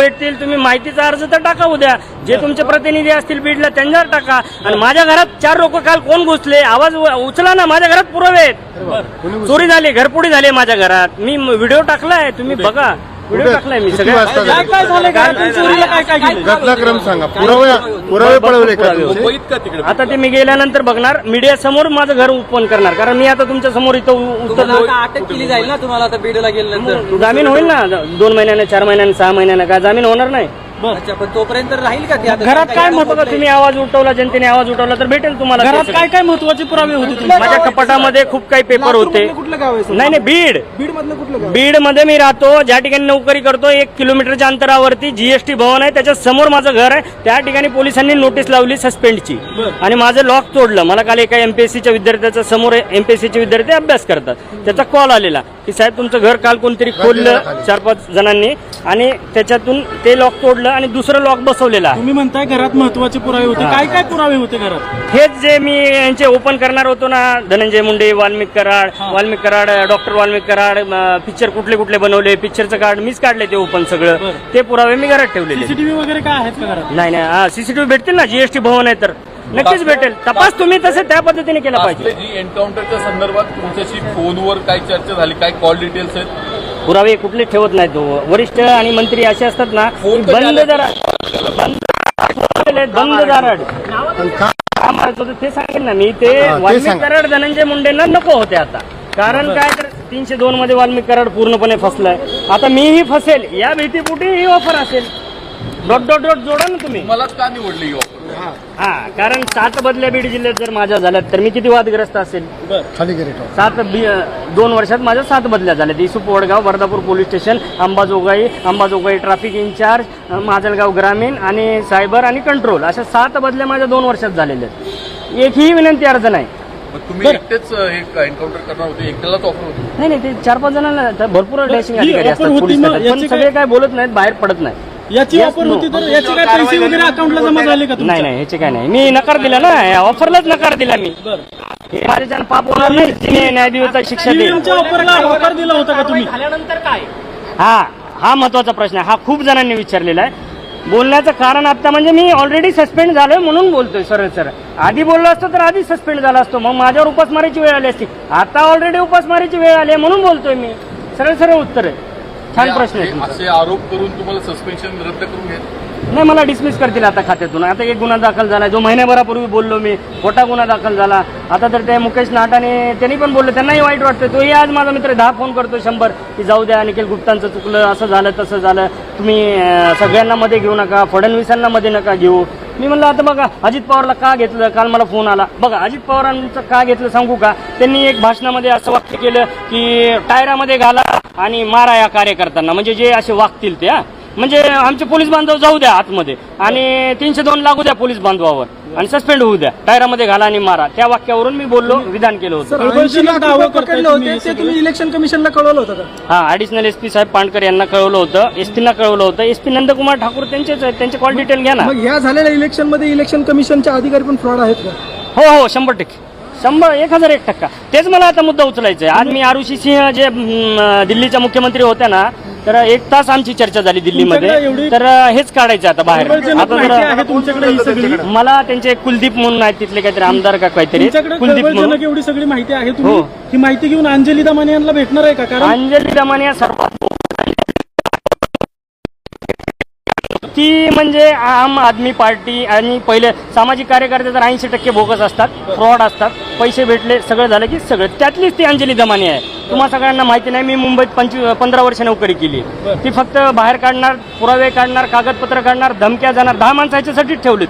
भेटतील तुम्ही माहितीचा अर्ज तर टाका उद्या. जे तुमचे प्रतिनिधी असतील बीडला त्यांच्यावर टाका. आणि माझ्या घरात चार लोक काल कोण घुसले? आवाज उचला ना माझ्या घरात पुरावे आहेत. चोरी झाली घरपुडी झाली माझ्या घरात. मी व्हिडिओ टाकलाय तुम्ही बघा. व्हिडिओ टाकलाय मी किती सगळ्या. वाजता काय झालं? काय झालं घरातून चोरीला काय काय केलं? घटनाक्रम सांगा. पुरावे पुरावे पळवले का? आता ते मी गेल्यानंतर बघणार. मीडिया समोर माझं घर ओपन करणार. कारण मी आता तुमच्यासमोर इथं उ- तुम्हाला उतरलो आता अटक केली जाईल ना तुम्हाला आता बीडला गेल्यानंतर? जामीन होईल ना. दोन महिन्याने चार महिन्याने सहा महिन्याने काय जामीन होणार नाही. अच्छा पण तोपर्यंत राहील का ते आता? घरात काय याला महत्त्व तुम्ही आवाज उठवला जनतेने आवाज उठवला तर भेटेल तुम्हाला ते घरात सगळं. काय काय महत्त्वाचे पुरावे होते तुमचे? माझ्या कपाटामध्ये खूप काही पेपर होते. कुठलं गाव आहे सर? नाही नाही बीड. बीड मधलं कुठलं गाव बीडमध्ये मी राहतो. ज्या ठिकाणी नोकरी करतो एक किलोमीटरच्या अंतरावरती जीएसटी भवन आहे. त्याच्यासमोर माझं घर आहे. त्या ठिकाणी पोलिसांनी नोटीस लावली सस्पेंडची आणि माझं लॉक तोडलं. मला काल एका एमपीएससीच्या विद्यार्थ्याच्या समोर एमपीएससीचे विद्यार्थी अभ्यास करतात. त्याचा कॉल आलेला की साहेब तुमचं घर काल कोणतरी खोललं? चार पाच जणांनी. आणि त्याच्यातून ते लॉक तोडलं आणि दुसरं लॉक बसवलेलं आहे. तुम्ही म्हणताय घरात महत्त्वाचे पुरावे होते. काय काय पुरावे होते घरात? हेच जे मी यांचे ओपन करणार होतो ना धनंजय मुंडे वाल्मिक कराड वाल्मिक कराड डॉक्टर वाल्मिक कराड पिक्चर कुठले कुठले बनवले पिक्चरचं कार्ड मीच काढले ते ओपन सगळं. ते पुरावे मी घरात ठेवलेले सीसीटीव्ही वगैरे काय आहेत का घरात? नाही नाही सीसीटीव्ही भेटतील ना? जीएसटी भवन आहे तर. नक्कीच भेटेल. तपास तुम्ही तसे त्या पद्धतीने केला पाहिजे. जी एन्काउंटरच्या संदर्भात तुमच्याशी फोनवर काय चर्चा झाली काय कॉल डिटेल्स आहेत पुरावे कुठले ठेवत नाहीत. तो वरिष्ठ आणि मंत्री असे असतात ना बंद? जरा बंद दाराड ते सांगेन ना मी. ते वाल्मिक. कराड धनंजय मुंडेंना नको होते आता. कारण काय तर तीनशे दोन मध्ये वाल्मिक कराड पूर्णपणे फसलाय. आता मीही फसेल. या भीतीपुटी ही ऑफर असेल. डॉट डॉट डॉट जोडा ना तुम्ही. मलाच का निवडली ही. कारण सात बदल्या बीड जिल्ह्यात जर माझ्या झाल्यात तर मी किती वादग्रस्त असेल? खाली. सात बी- दोन वर्षात माझ्या सात बदल्या झाल्या Yusuf Wadgaon Wardhapur police station Ambajogai Ambajogai traffic incharge अं, माजलगाव ग्रामीण आणि सायबर आणि कंट्रोल अशा सात बदल्या माझ्या दोन वर्षात झालेल्या आहेत. एकही विनंती अर्ज नाही. मग तुम्ही एकटेच अं, हे एन्काउंटर करणार होते एकट्यालाच ऑफर होती? नाही नाही ते चार पाच जणांना त्या भरपूर डॅशिंग ही अधिकारी offer असतात होती पोलीस मग खात्यात. पण याची सगळे काय- काय बोलत नाहीत बाहेर पडत नाही याची ऑफर. होती तर याचे काय पैसे वगैरे अकाउंटला जमा झाले का नाही? नाही ह्याचे काय नाही. मी नकार दिला ना. या ऑफरलाच नकार दिला मी. बरं. हे माझ्याच्यानं पाप होणार नाही. तिने न्यायदेवीचा शिक्षा ऑफरला होकार दिला होता का तुम्ही? हा हा महत्त्वाचा प्रश्न आहे. हा खूप जणांनी विचारलेला आहे. बोलण्याचं कारण आता म्हणजे मी ऑलरेडी सस्पेंड झालोय म्हणून बोलतोय सरळ सरळ आधी बोललो असतो तर आधी सस्पेंड झाला असतो. मग माझ्यावर उपासमारीची वेळ आली असती. आता ऑलरेडी उपासमारीची वेळ आली आहे म्हणून बोलतोय मी. सरळ सरळ उत्तर आहे. छान प्रश्न आहे तुमचा. असे आरोप करून तुम्हाला सस्पेन्शन रद्द करून घ्यायचं नाही मला डिसमिस करतील आता खात्यातून. आता एक गुन्हा दाखल झाला. जो महिन्याभरापूर्वी बोललो मी खोटा गुन्हा दाखल झाला. आता तर ते मुकेश नाटाने त्यांनी पण बोललो त्यांनाही वाईट वाटतं तोही आज माझा मित्र दहा फोन करतो शंभर की जाऊ द्या निखिल गुप्तांचं चुकलं असं झालं तसं झालं. तुम्ही अं, सगळ्यांना मध्ये घेऊ नका फडणवीसांना मध्ये नका घेऊ. मी म्हणलं आता बघा अजित पवारला का घेतलं? काल मला फोन आला. बघा अजित पवारांचं का घेतलं सांगू का? त्यांनी एक भाषणामध्ये असं वाक्य केलं की टायरामध्ये घाला आणि मारा या कार्यकर्त्यांना. म्हणजे जे असे वागतील ते हा. म्हणजे आमचे पोलीस बांधव जाऊ द्या आतमध्ये. आणि तीनशे दोन लागू द्या पोलीस बांधवावर. आणि सस्पेंड होऊ द्या. टायरामध्ये घाला आणि मारा. त्या वाक्यावरून मी बोललो विधान केलं होतं. इलेक्शन कमिशनला कळवलं होतं हा ऍडिशनल एसपी साहेब पाणकर यांना कळवलं होतं. एसपीना कळवलं होतं. एसपी नंदकुमार ठाकूर त्यांचेच आहेत. त्यांचे कॉल डिटेल घ्या ना. मग ह्या झालेल्या इलेक्शनमध्ये इलेक्शन कमिशनचे अधिकारी पण फ्रॉड आहेत का? हो हो शंभर टक्के. शंभर एक हजार एक टक्का. तेच मला आता मुद्दा उचलायचा आहे आज मी आरुषी सिंह जे दिल्लीच्या मुख्यमंत्री होत्या ना तर एक तास आमची चर्चा झाली दिल्लीमध्ये. एवढी- तर हेच काढायचं आता बाहेर. खबरजनक आता माहिती जरा आहे तुमच्याकडे ही सगळी. मला त्यांचे कुलदीप म्हणून आहेत तिथले काहीतरी आमदार का काहीतरी. तुमच्याकडे कुलदीप म्हणून. एवढी सगळी माहिती आहे तुम्ही. हो. ही माहिती घेऊन अंजली दमाने यांना भेटणार आहे का? कारण अंजली दमाने या सर्वात ती म्हणजे आम आदमी पार्टी आणि पहिले सामाजिक कार्यकर्ते तर ऐंशी टक्के बोगस असतात फ्रॉड असतात पैसे भेटले सगळं झालं की सगळं. त्यातलीच ती अंजली दमाने आहे. तुम्हा सगळ्यांना माहिती नाही मी मुंबईत पंचवी पंधरा वर्ष नोकरी केली. ती फक्त बाहेर काढणार पुरावे काढणार कागदपत्र काढणार धमक्या जाणार दहा माणसं ह्याच्यासाठीच ठेवलीत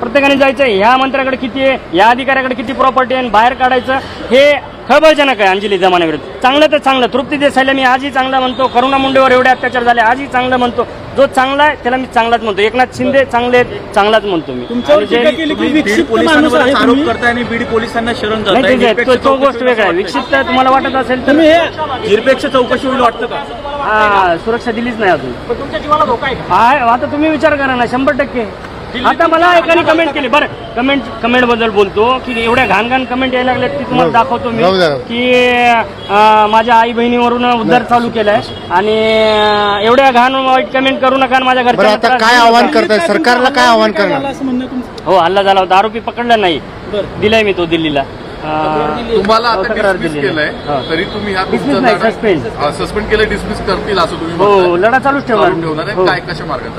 प्रत्येकाने जायचं ह्या मंत्र्याकडे किती आहे या अधिकाऱ्याकडे किती प्रॉपर्टी आहे आणि बाहेर काढायचं हे खळबळजनक आहे अंजली जमान्याविरुद्ध चांगलं तर चांगलं. तृप्ती देसाईला मी आजही चांगला म्हणतो. करुणा मुंडेवर एवढे अत्याचार झाले आजही चांगलं म्हणतो. जो चांगला आहे त्याला मी चांगलाच म्हणतो. एकनाथ शिंदे चांगले आहेत, चांगलाच म्हणतो मी. बीड पोलिसांना शरण तो- गोष्ट वेगळा आहे. विक्षिप्त तुम्हाला वाटत असेल तर हे निरपेक्ष चौकशी होईल वाटतं का? हा, सुरक्षा दिलीच नाही अजून. हा आता तुम्ही विचार करा ना शंभर टक्के. आता मला एकाने कमेंट केली. बरं कमेंट कमेंटबद्दल बोलतो की एवढ्या घाण घाण कमेंट यायला लागल्यात की तुम्हाला दाखवतो मी. जाऊ द्या. की अं, माझ्या आई बहिणीवरून उद्धार चालू केलाय आणि अं, एवढ्या घाण वाईट कमेंट करू नका आणि माझ्या बरं घरच्या आता काय आव्हान करताय? सरकारला काय आव्हान करणार झालं असं म्हणणं तुमचं? हो हल्ला झाला होता. आरोपी पकडला नाही. बरं. दिलाय मी तो दिल्लीला. अं, तुम्हाला आता तक्रार डिसमिस दिलेली. केलंय हा. तरी तुम्ही ह्या Dismiss नाही, suspend. सस्पेंड केलं डिसमिस करतील असं तुम्ही हो म्हणताय. लढा चालूच चालू ठेवणार. ठेवणार आहे. हो. काय कशा मार्गात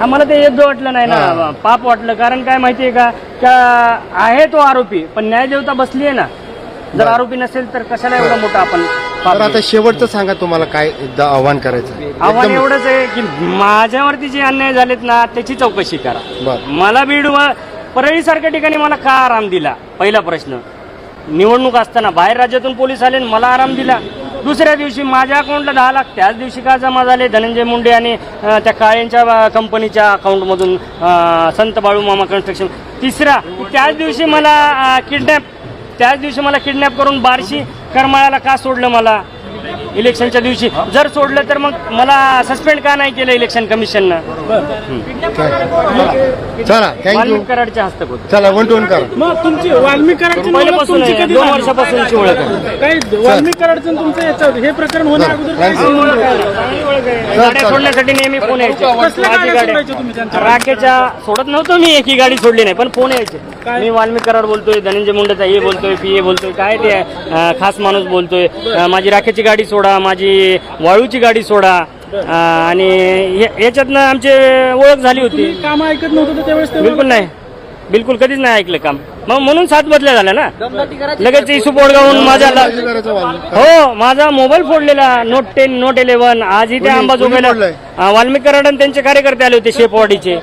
मला ते योग्य वाटलं नाही ना. पाप वाटलं. कारण काय माहितीये का? का आहे तो आरोपी पण न्याय देवता बसली आहे ना. जर आरोपी नसेल तर कशाला एवढा मोठा आपण तर आता शेवटचं सांगा तुम्हाला काय एकदा आव्हान करायचं आव्हान एवढंच आहे की माझ्यावरती जे अन्याय झालेत ना त्याची चौकशी करा. मला बीड परळी सारख्या ठिकाणी मला का आराम दिला? पहिला प्रश्न. निवडणूक असताना बाहेर राज्यातून पोलीस आले मला आराम दिला. दुसऱ्या दिवशी माझ्या अकाउंटला दहा लाख. त्याच दिवशी का जमा झाले? धनंजय मुंडे आणि त्या काळेंच्या कंपनीच्या अकाउंटमधून संत बाळू मामा कन्स्ट्रक्शन तिसरा त्याच दिवशी मला किडनॅप त्याच दिवशी मला किडनॅप करून बार्शी करमाळ्याला का सोडलं मला? इलेक्शनच्या दिवशी जर सोडलं तर मग मला सस्पेंड का नाही केलं इलेक्शन कमिशननं चला थँक्यू वाल्मिक कराडच्या हस्तक होतं चला वन टू वन करा मग तुमची वाल्मिक कराडची ओळख पहिल्यापासून तुमची आहे, कधी दोन झाली? वर्षापासूनची ओळख आहे. काय वाल्मिक कराडचं तुमचं याचं हे प्रकरण होण्या अगोदर काय Thank you. संबंध आहे? चांगली ओळख आहे. गाड्या सोडण्यासाठी नेहमी फोन यायचे कसल्या माझी गाड्या गाडी सोडायच्या तुम्ही त्यांच्या? राखेच्या सोडत नव्हतो मी एकी गाडी सोडली नाही पण फोन यायचे? मी वाल्मिक कराड बोलतोय धनंजय मुंडेचा हे बोलतोय पी ए बोलतोय काय ते अं, खास माणूस बोलतोय अं, माझी राखेची गाडी सोडा माझी वाळूची गाडी सोडा आणि याच्यातनं आमची ओळख झाली होती. काम ऐकत नव्हतं त्यावेळेस बिलकुल नाही. बिलकुल कधीच नाही ऐकलं काम. मग म्हणून सात बदल्या झाल्या ना. लगेच इशू पोडगावून माझ्या. हो माझा मोबाईल फोडलेला नोट टेन नोट इलेव्हन आज इथे अंबाजोगाईला वाल्मिक कराड आणि त्यांचे कार्यकर्ते आले होते शेपवाडीचे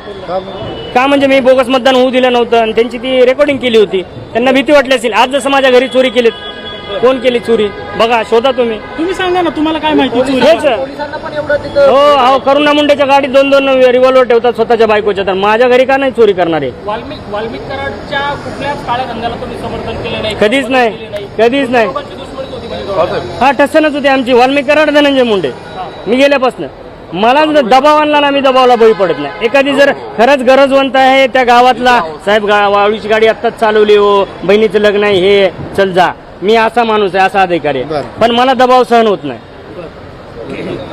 का म्हणजे मी बोगस मतदान होऊ दिलं नव्हतं आणि त्यांची ती रेकॉर्डिंग केली होती. त्यांना भीती वाटली असेल. आज जसं माझ्या घरी चोरी केलीत कोण केली चोरी? बघा शोधा तुम्ही. तुम्ही सांगा ना तुम्हाला काय माहिती चोरी? हेच हो हो करुणा मुंडेच्या गाडीत दोन दोन रिव्हॉल्वर ठेवतात स्वतःच्या बायकोच्या. तर माझ्या घरी का नाही चोरी करणारे? वाल्मिक वाल्मिक कराडच्या कुठल्याच काळ्या धंद्याला तुम्ही समर्थन केलं नाही कधीच नाही. कधीच नाही. म्हणजे हा ठसनच होती आमची. वाल्मिक कराड धनंजय मुंडे. मी गेल्यापासून. मला जर दबाव आणला ना मी दबावला बळी पडत नाही. एखादी जर खरंच गरजवंत आहे त्या गावातला साहेब गा वाळूची गाडी आत्ताच चालवली हो. बहिणीचं लग्न आहे हे चल जा. मी असा माणूस आहे असा अधिकारी आहे. बरं. पण मला दबाव सहन होत नाही.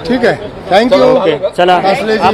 ठीक आहे. थँक्यू ओके चला. आभार.